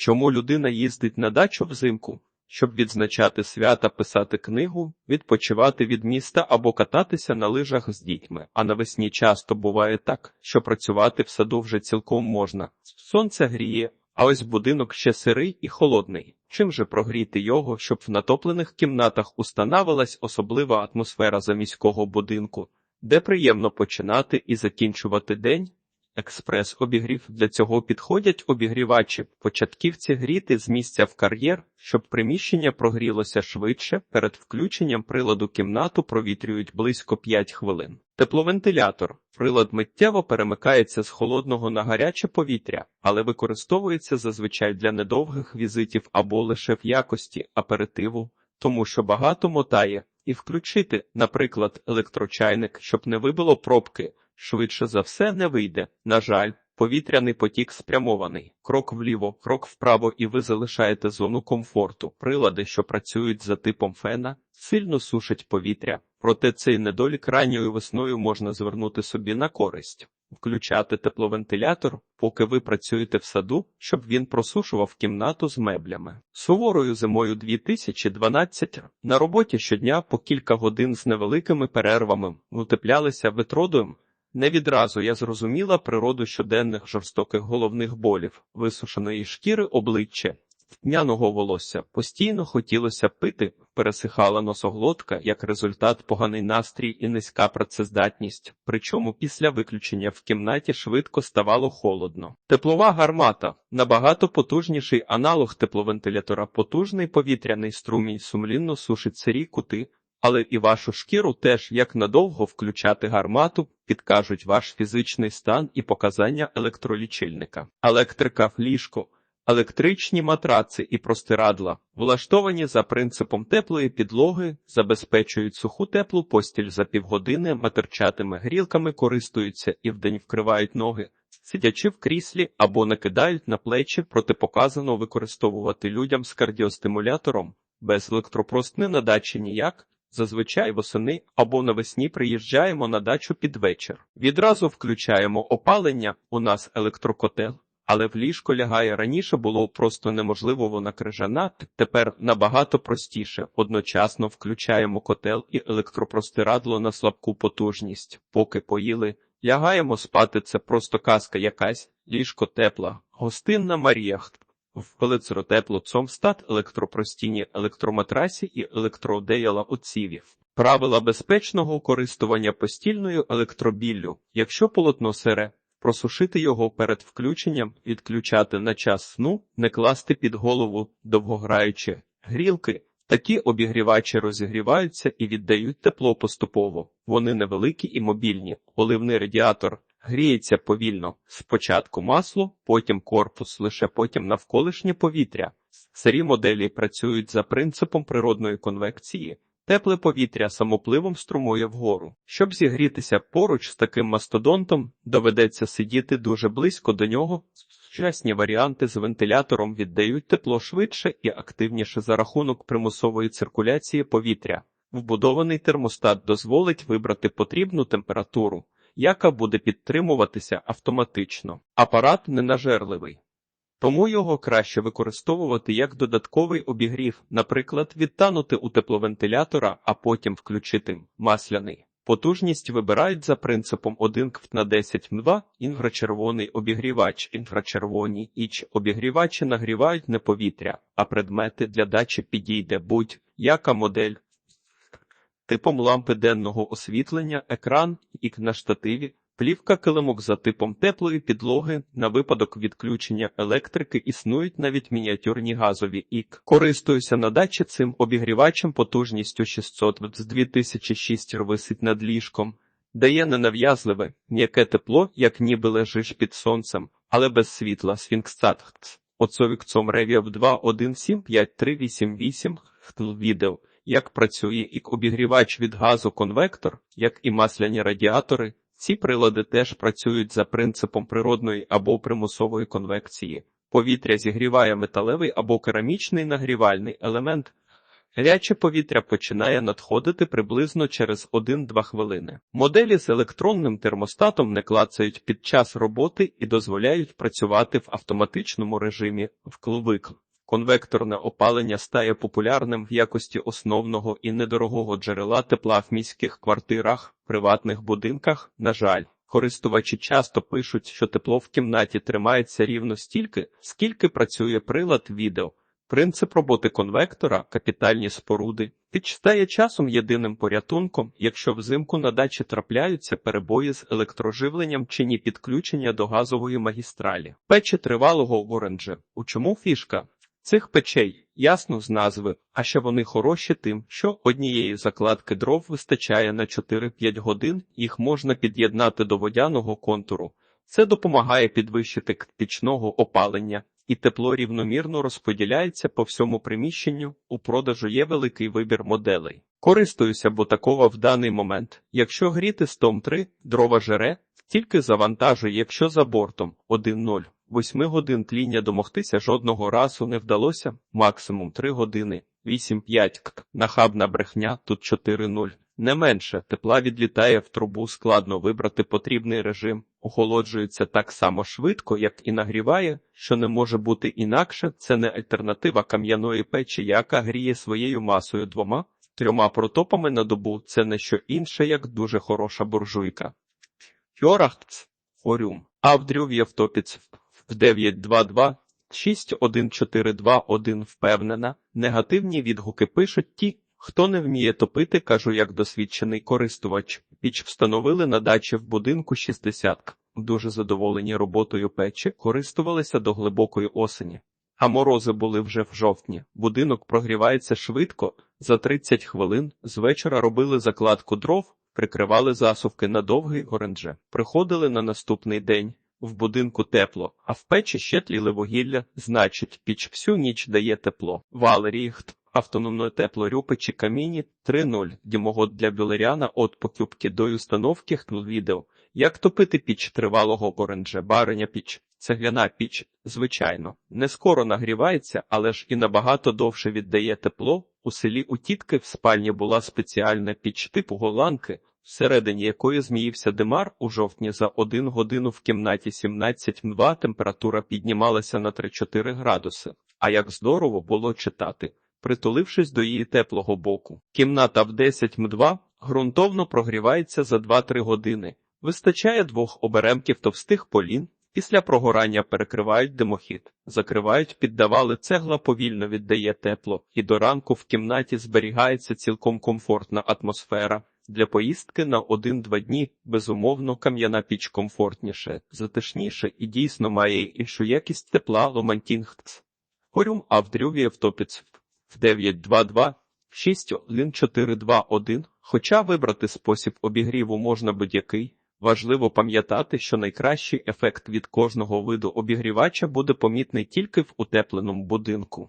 Чому людина їздить на дачу взимку? Щоб відзначати свята, писати книгу, відпочивати від міста або кататися на лижах з дітьми. А навесні часто буває так, що працювати в саду вже цілком можна. Сонце гріє, а ось будинок ще сирий і холодний. Чим же прогріти його, щоб в натоплених кімнатах установилась особлива атмосфера заміського будинку, де приємно починати і закінчувати день? Експрес-обігрів для цього підходять обігрівачі, початківці гріти з місця в кар'єр, щоб приміщення прогрілося швидше. Перед включенням приладу кімнату провітрюють близько 5 хвилин. Тепловентилятор. Прилад миттєво перемикається з холодного на гаряче повітря, але використовується зазвичай для недовгих візитів або лише в якості аперитиву, тому що багато мотає, і включити, наприклад, електрочайник, щоб не вибило пробки. Швидше за все не вийде. На жаль, повітряний потік спрямований. Крок вліво, крок вправо, і ви залишаєте зону комфорту. Прилади, що працюють за типом фена, сильно сушать повітря. Проте цей недолік ранньою весною можна звернути собі на користь. Включати тепловентилятор, поки ви працюєте в саду, щоб він просушував кімнату з меблями. Суворою зимою 2012 на роботі щодня по кілька годин з невеликими перервами утеплялися ветродуєм. Не відразу я зрозуміла природу щоденних жорстоких головних болів, висушеної шкіри обличчя, тьмяного волосся. Постійно хотілося пити, пересихала носоглотка, як результат поганий настрій і низька працездатність. Причому після виключення в кімнаті швидко ставало холодно. Теплова гармата набагато потужніший аналог тепловентилятора, потужний повітряний струмінь сумлінно сушить сирі кути. Але і вашу шкіру теж як надовго включати гармату, підкажуть ваш фізичний стан і показання електролічильника. Електрика в ліжко, електричні матраци і простирадла, влаштовані за принципом теплої підлоги, забезпечують суху теплу постіль за півгодини, матерчатими грілками користуються і вдень вкривають ноги. Сидячи в кріслі або накидають на плечі, протипоказано використовувати людям з кардіостимулятором, без електропростни на дачі ніяк. Зазвичай восени або навесні приїжджаємо на дачу під вечір. Відразу включаємо опалення, у нас електрокотел, але в ліжко лягає раніше було просто неможливо вона крижана, тепер набагато простіше. Одночасно включаємо котел і електропростирадло на слабку потужність. Поки поїли, лягаємо спати. Це просто казка якась, ліжко тепла, гостинна Марія. В тепло цомстат, електропростійні електроматрасі і електродеяла оцівів. Правила безпечного користування постільною електробіллю. Якщо полотно сере, просушити його перед включенням, відключати на час сну, не класти під голову, довгограючи грілки. Такі обігрівачі розігріваються і віддають тепло поступово. Вони невеликі і мобільні. Оливний радіатор Гріється повільно, спочатку масло, потім корпус, лише потім навколишнє повітря. Старі моделі працюють за принципом природної конвекції, тепле повітря самопливом струмує вгору. Щоб зігрітися поруч з таким мастодонтом, доведеться сидіти дуже близько до нього. Сучасні варіанти з вентилятором віддають тепло швидше і активніше за рахунок примусової циркуляції повітря. Вбудований термостат дозволить вибрати потрібну температуру яка буде підтримуватися автоматично. Апарат ненажерливий. Тому його краще використовувати як додатковий обігрів, наприклад, відтанути у тепловентилятора, а потім включити масляний. Потужність вибирають за принципом 1 квт на 10 м2, інфрачервоний обігрівач, інфрачервоні іч обігрівачі нагрівають не повітря, а предмети для дачі підійде будь-яка модель типом лампи денного освітлення, екран, ік на штативі, плівка килимок за типом теплої підлоги. На випадок відключення електрики існують навіть мініатюрні газові ік. Користуюся на дачі цим обігрівачем потужністю 600 Вт з 2006 висить над ліжком. Дає ненав'язливе, м'яке тепло, як ніби лежиш під сонцем, але без світла Сфінксцат. Оцовікцом Ревів 2.1.7.5.3.8.8 відео як працює і обігрівач від газу конвектор, як і масляні радіатори. Ці прилади теж працюють за принципом природної або примусової конвекції. Повітря зігріває металевий або керамічний нагрівальний елемент. Гаряче повітря починає надходити приблизно через 1-2 хвилини. Моделі з електронним термостатом не клацають під час роботи і дозволяють працювати в автоматичному режимі вклвик. Конвекторне опалення стає популярним в якості основного і недорогого джерела тепла в міських квартирах, приватних будинках. На жаль, користувачі часто пишуть, що тепло в кімнаті тримається рівно стільки, скільки працює прилад відео. Принцип роботи конвектора, капітальні споруди, піч стає часом єдиним порятунком, якщо взимку на дачі трапляються перебої з електроживленням чи ні підключення до газової магістралі. Печі тривалого оранже. У чому фішка? Цих печей ясно з назви, а ще вони хороші тим, що однієї закладки дров вистачає на 4-5 годин, їх можна під'єднати до водяного контуру. Це допомагає підвищити пічного опалення, і тепло рівномірно розподіляється по всьому приміщенню. У продажу є великий вибір моделей. Користуюся Ботакова в даний момент. Якщо гріти стом 3, дрова жере, тільки завантажує, якщо за бортом 1.0. Восьми годин тління домогтися жодного разу не вдалося, максимум 3 години, 8-5 к. Нахабна брехня, тут 4.0. Не менше, тепла відлітає в трубу, складно вибрати потрібний режим, охолоджується так само швидко, як і нагріває, що не може бути інакше, це не альтернатива кам'яної печі, яка гріє своєю масою двома, трьома протопами на добу, це не що інше, як дуже хороша буржуйка. Фьорахтс, Орюм, Авдрюв Євтопіц, в 922 61421 впевнена, негативні відгуки пишуть ті, хто не вміє топити, кажу як досвідчений користувач. Піч встановили на дачі в будинку 60. Дуже задоволені роботою печі, користувалися до глибокої осені. А морози були вже в жовтні. Будинок прогрівається швидко, за 30 хвилин. З вечора робили закладку дров, прикривали засувки на довгий оранже. Приходили на наступний день. В будинку тепло, а в печі ще тліли вугілля, значить, піч всю ніч дає тепло. Валеріхт, автономної теплорюпичі каміні 3.0, дімогод для білеряна от покупки до установки хтл відео. Як топити піч тривалого оранже, бариня піч, цегляна піч, звичайно, не скоро нагрівається, але ж і набагато довше віддає тепло. У селі у тітки в спальні була спеціальна піч типу голландки, всередині якої зміївся димар у жовтні за один годину в кімнаті 17 мва температура піднімалася на 3-4 градуси. А як здорово було читати, притулившись до її теплого боку. Кімната в 10 м2 ґрунтовно прогрівається за 2-3 години. Вистачає двох оберемків товстих полін. Після прогорання перекривають димохід, закривають, піддавали цегла повільно віддає тепло, і до ранку в кімнаті зберігається цілком комфортна атмосфера. Для поїздки на один-два дні, безумовно, кам'яна піч комфортніше, затишніше і дійсно має іншу якість тепла Ломантінгц. Хорюм Авдрюві Автопіц в 922 61421. Хоча вибрати спосіб обігріву можна будь-який, важливо пам'ятати, що найкращий ефект від кожного виду обігрівача буде помітний тільки в утепленому будинку.